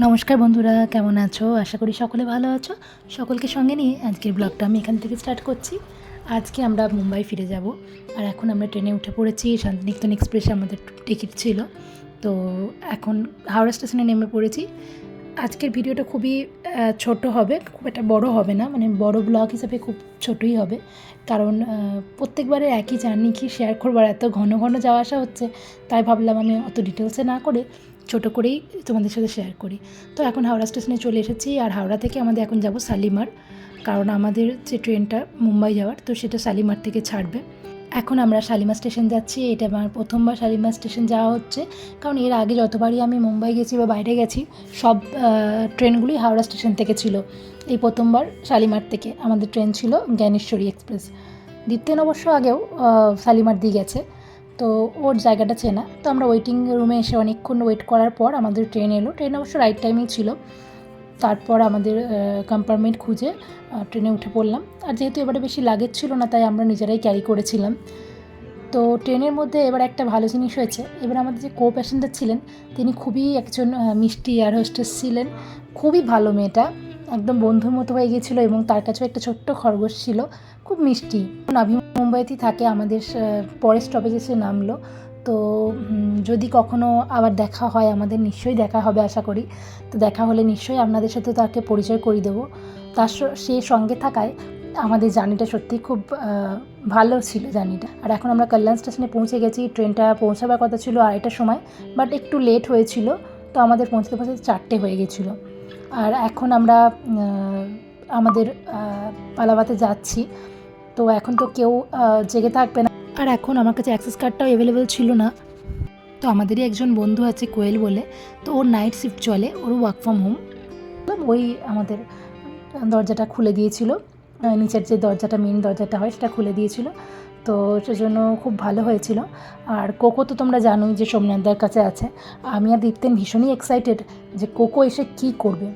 নমস্কার বন্ধুরা, কেমন আছো? আশা করি সকলে ভালো আছো। সকলকে সঙ্গে নিয়ে আজকের ব্লগটা আমি এখান থেকে স্টার্ট করছি। আজকে আমরা মুম্বাই ফিরে যাব। আর এখন আমরা ট্রেনে উঠে পড়েছি, শান্তিনিকেতন এক্সপ্রেসে আমাদের টিকিট ছিল। তো এখন হাওড়া স্টেশনে নেমে পড়েছি। আজকের ভিডিওটা খুবই ছোট হবে, খুব একটা বড় হবে না। মানে বড় ব্লগ হিসাবে খুব ছোটই হবে। কারণ প্রত্যেকবারে একই জার্নি কি শেয়ার করবার এত ঘন ঘন যাওয়া আসা হচ্ছে, তাই ভাবলাম আমি অত ডিটেলসে না করে ছোট করেই তোমাদের সাথে শেয়ার করি। তো এখন হাওড়া স্টেশনে চলে এসেছি আর হাওড়া থেকে আমাদের এখন যাব শালিমার। কারণ আমাদের যে ট্রেনটা মুম্বাই যাওয়ার, তো সেটা শালিমার থেকে ছাড়বে। এখন আমরা শালিমা স্টেশন যাচ্ছি। এটা আমার প্রথমবার শালিমা স্টেশন যাওয়া হচ্ছে। কারণ এর আগে যতবারই আমি মুম্বাই গেছি বা বাইরে গেছি, সব ট্রেনগুলি হাওড়া স্টেশন থেকে ছিল। এই প্রথমবার শালিমার থেকে আমাদের ট্রেন ছিল জ্ঞানেশ্বরী এক্সপ্রেস দ্বিতীয় অবশ্য আগেও শালিমার দিয়ে গেছে। তো ওর জায়গাটা চেনা। তো আমরা ওয়েটিং রুমে এসে অনেকক্ষণ ওয়েট করার পর আমাদের ট্রেন এলো। ট্রেন অবশ্য রাইট টাইমেই ছিল। তারপর আমাদের কম্পার্টমেন্ট খুঁজে ট্রেনে উঠে পড়লাম। আর যেহেতু এবারে বেশি লাগেজ ছিল না, তাই আমরা নিজেরাই ক্যারি করেছিলাম। তো ট্রেনের মধ্যে এবার একটা ভালো জিনিস হয়েছে। এবার আমাদের যে কো প্যাসেঞ্জার ছিলেন, তিনি খুবই একজন মিষ্টি এয়ার হোস্টেস ছিলেন। খুবই ভালো মেয়েটা। একদম বন্ধুর মতো হয়ে গিয়েছিল এবং তার কাছেও একটা ছোট্ট খরগোশ ছিল। খুব মিষ্টি। নাভি মুম্বাইতেই থাকে, আমাদের পরের স্টপেজে সে নামলো। তো যদি কখনো আবার দেখা হয়, আমাদের নিশ্চয়ই দেখা হবে আশা করি। তো দেখা হলে নিশ্চয়ই আপনাদের সাথে তাকে পরিচয় করিয়ে দেবো। তার সে সঙ্গে থাকায় আমাদের জার্নিটা সত্যি খুব ভালো ছিল জার্নিটা। আর এখন আমরা কল্যাণ স্টেশনে পৌঁছে গেছি। ট্রেনটা পৌঁছাবার কথা ছিল আড়াইটার সময়, বাট একটু লেট হয়েছিল। তো আমাদের পৌঁছতে পৌঁছতে চারটে হয়ে গেছিল। আর এখন আমরা আমাদের পালাবাতে যাচ্ছি। তো এখন তো কেউ জেগে থাকবে না। আর এখন আমার কাছে অ্যাক্সেস কার্ডটাও অ্যাভেলেবেল ছিল না। তো আমাদেরই একজন বন্ধু আছে কোয়েল বলে, তো ওর নাইট শিফট চলে, ওর ওয়ার্ক ফ্রম হোম ওই আমাদের দরজাটা খুলে দিয়েছিল নিচের যে দরজাটা মেন দরজাটা হয়, সেটা খুলে দিয়েছিল। তো সেজন্য খুব ভালো হয়েছিল। আর কোকো তো তোমরা জানোই যে সোমনাথদার কাছে আছে। আমি আর দীপ্তেন ভীষণই এক্সাইটেড যে কোকো এসে কী করবে।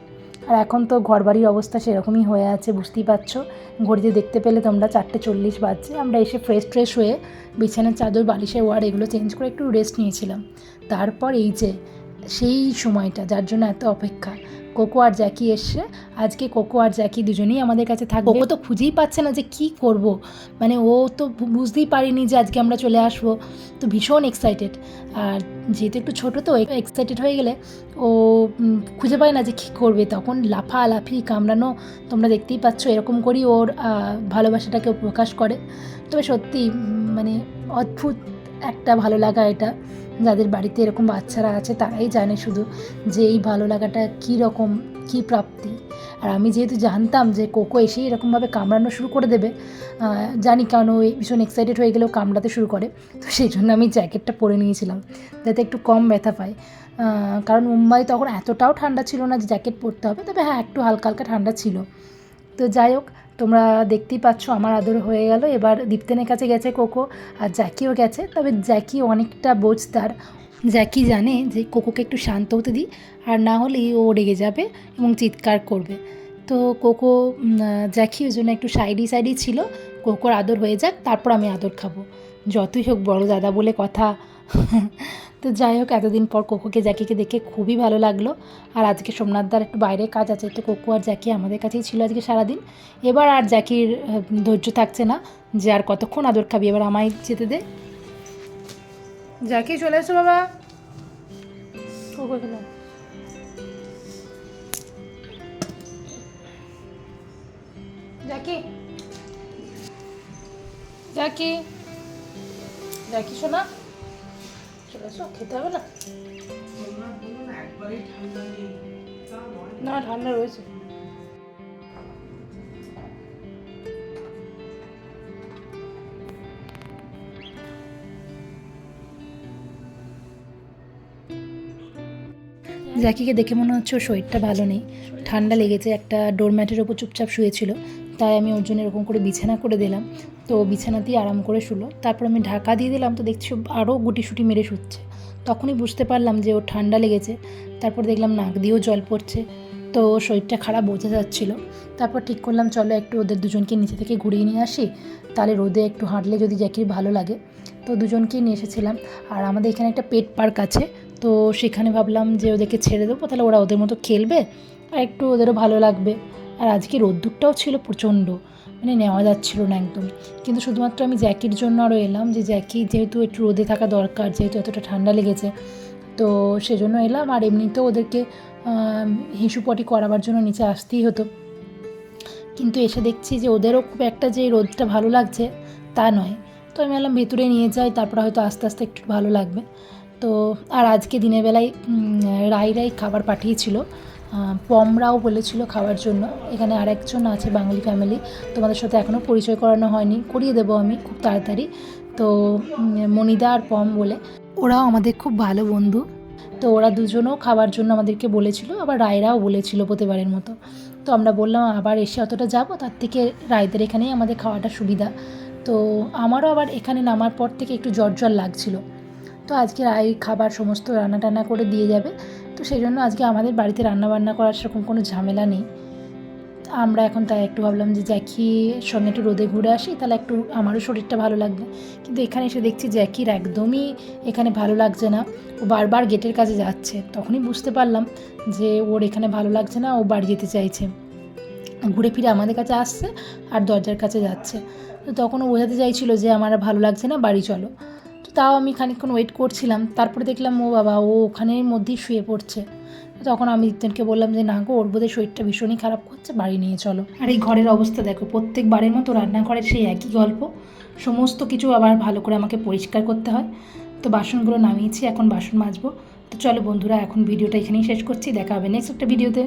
আর এখন তো ঘরবাড়ির অবস্থা সেরকমই হয়ে আছে, বুঝতেই পারছ। ঘড়িতে দেখতে পেলে তোমরা চারটে চল্লিশ বাজছে। আমরা এসে ফ্রেশ ট্রেশ হয়ে বিছানার চাদর, বালিশের ওয়ার এগুলো চেঞ্জ করে একটু রেস্ট নিয়েছিলাম। তারপর এই যে, সেই সময়টা, যার জন্য এত অপেক্ষা। কোকো আর জ্যাকি এসছে। আজকে কোকো আর জ্যাকি দুজনেই আমাদের কাছে থাকবে। কোকো তো খুঁজেই পাচ্ছে না যে কি করব। মানে ও তো বুঝতেই পারিনি যে আজকে আমরা চলে আসব। তো ভীষণ এক্সাইটেড আর যেহেতু একটু ছোটো তো এক্সাইটেড হয়ে গেলে ও খুঁজে পায় না যে কী করবে। তখন লাফা লাফি কামড়ানো তোমরা দেখতেই পাচ্ছ এরকম করেই ওর ভালোবাসাটাকে ও প্রকাশ করে। তবে সত্যি মানে অদ্ভুত একটা ভালো লাগা এটা। যাদের বাড়িতে এরকম বাচ্চারা আছে, তারাই জানে শুধু যে এই ভালো লাগাটা কী রকম, কী প্রাপ্তি। আর আমি যেহেতু জানতাম যে কোকো এসেই এরকমভাবে কামড়ানো শুরু করে দেবে জানি কারণ ওই ভীষণ এক্সাইটেড হয়ে গেলেও কামড়াতে শুরু করে। তো সেই জন্য আমি জ্যাকেটটা পরে নিয়েছিলাম, যাতে একটু কম ব্যথা পায়। কারণ মুম্বাই তখন এতটাও ঠান্ডা ছিল না যে জ্যাকেট পরতে হবে, তবে হ্যাঁ একটু হালকা হালকা ঠান্ডা ছিল। তো যাই হোক তোমরা দেখতেই পাচ্ছ আমার আদর হয়ে গেল। এবার দীপ্তেনের কাছে গেছে কোকো আর জ্যাকিও গেছে। তবে জ্যাকি অনেকটা বোঝদার। জ্যাকি জানে যে কোকোকে একটু শান্ত হতে দিই আর না হলেই ও রেগে যাবে এবং চিৎকার করবে। তো কোকো জ্যাকি ওই জন্য একটু সাইডি সাইডি ছিল। কোকোর আদর হয়ে যাক, তারপর আমি আদর খাব। যতই হোক বড় দাদা বলে কথা তো যাই হোক এতদিন পর কোকোকে জ্যাকিকে দেখে খুবই ভালো লাগল। আর আজকে সোমনাথদার একটু বাইরে কাজ আছে তো কোকো আর জ্যাকি আমাদের কাছেই ছিল আজকে সারাদিন। এবার আর জ্যাকির ধৈর্য থাকছে না যে আর কতক্ষণ আদর খাবি। এবার আমায় যেতে দে। জ্যাকি চলে এসো বাবা। কোকো জ্যাকি। জ্যাকি। জ্যাকি শোনা। চলে এসো খেতে হবে না? না ঠান্ডা রয়েছে। জ্যাকিকে দেখে মনে হচ্ছে ওর শরীরটা ভালো নেই। ঠান্ডা লেগেছে একটা ডোরম্যাটের ওপর চুপচাপ শুয়েছিল। তাই আমি ওর জন্য এরকম করে বিছানা করে দিলাম। তো ও বিছানাতেই আরাম করে শুলো। তারপর আমি ঢাকা দিয়ে দিলাম তো দেখছি ও আরও গুটিসুটি মেরে শুচ্ছে। তখনই বুঝতে পারলাম যে ওর ঠান্ডা লেগেছে। তারপর দেখলাম নাক দিয়েও জল পড়ছে। তো শরীরটা খারাপ বোঝা যাচ্ছিল। তারপর ঠিক করলাম, চলো একটু ওদের দুজনকে নিচে থেকে ঘুরিয়ে নিয়ে আসি। তাহলে রোদে একটু হাঁটলে যদি জ্যাকির ভালো লাগে। তো দুজনকেই নিয়ে এসেছিলাম। আর আমাদের এখানে একটা পেট পার্ক আছে। তো সেখানে ভাবলাম যে ওদেরকে ছেড়ে দেবো, তাহলে ওরা ওদের মতো খেলবে। আর একটু ওদেরও ভালো লাগবে। আর আজকে রোদ্দুরটাও ছিল প্রচণ্ড। মানে নেওয়া যাচ্ছিল না একদম। কিন্তু শুধুমাত্র আমি জ্যাকির জন্য আরও এলাম যে জ্যাকি যেহেতু একটু রোদে থাকা দরকার যেহেতু এতটা ঠান্ডা লেগেছে তো সেজন্য এলাম। আর এমনিতেও ওদেরকে আম, হিসুপটি করাবার জন্য নিচে আসতেই হতো। কিন্তু এসে দেখছি যে ওদেরও খুব একটা যে রোদটা ভালো লাগছে তা নয়। তো আমি বললাম ভেতরে নিয়ে যাই তারপরে হয়তো আস্তে আস্তে একটু ভালো লাগবে। তো আর আজকে দিনের বেলায় রাই রাই খাবার পাঠিয়েছিল। পমরাও বলেছিল খাওয়ার জন্য। এখানে আরেকজন আছে বাঙালি ফ্যামিলি তোমাদের সাথে এখনও পরিচয় করানো হয়নি। করিয়ে দেবো আমি খুব তাড়াতাড়ি। তো মনিদা আর পম বলে, ওরাও আমাদের খুব ভালো বন্ধু। তো ওরা দুজনও খাবার জন্য আমাদেরকে বলেছিল, আবার রায়রাও বলেছিল প্রতিবারের মতো। তো আমরা বললাম, আবার এসে অতটা যাব? তার থেকে রায়দের এখানেই আমাদের খাওয়াটা সুবিধা। তো আমারও আবার এখানে নামার পর থেকে একটু জ্বর জ্বর লাগছিল। তো আজকে রায় খাবার সমস্ত রান্না টান্না করে দিয়ে যাবে। তো সেই জন্য আজকে আমাদের বাড়িতে রান্না বান্না করার সেরকম কোনো ঝামেলা নেই। আমরা এখন তাই একটু ভাবলাম যে জ্যাকি সঙ্গে একটু রোদে ঘুরে আসি, তাহলে একটু আমারও শরীরটা ভালো লাগবে। কিন্তু এখানে এসে দেখছি জ্যাকির একদমই এখানে ভালো লাগছে না। ও বারবার গেটের কাছে যাচ্ছে। তখনই বুঝতে পারলাম যে ওর এখানে ভালো লাগছে না, ও বাড়ি যেতে চাইছে। ঘুরে ফিরে আমাদের কাছে আসছে আর দরজার কাছে যাচ্ছে। তো তখন বোঝাতে চাইছিল যে আমার ভালো লাগছে না, বাড়ি চলো। তাও আমি খানিকক্ষণ ওয়েট করছিলাম। তারপরে দেখলাম, ও বাবা, ও ওখানের মধ্যেই শুয়ে পড়ছে। তখন আমি জিতেনকে বললাম যে, না গো, ওর বোধহয় শরীরটা ভীষণই খারাপ করছে, বাড়ি নিয়ে চলো। আর এই ঘরের অবস্থা দেখো, প্রত্যেকবারের মতো রান্নাঘরের সেই একই গল্প। সমস্ত কিছু আবার ভালো করে আমাকে পরিষ্কার করতে হয়। তো বাসনগুলো নামিয়েছি, এখন বাসন মাজবো। তো চলো বন্ধুরা, এখন ভিডিওটা এখানেই শেষ করছি, দেখা হবে নেক্সট একটা ভিডিওতে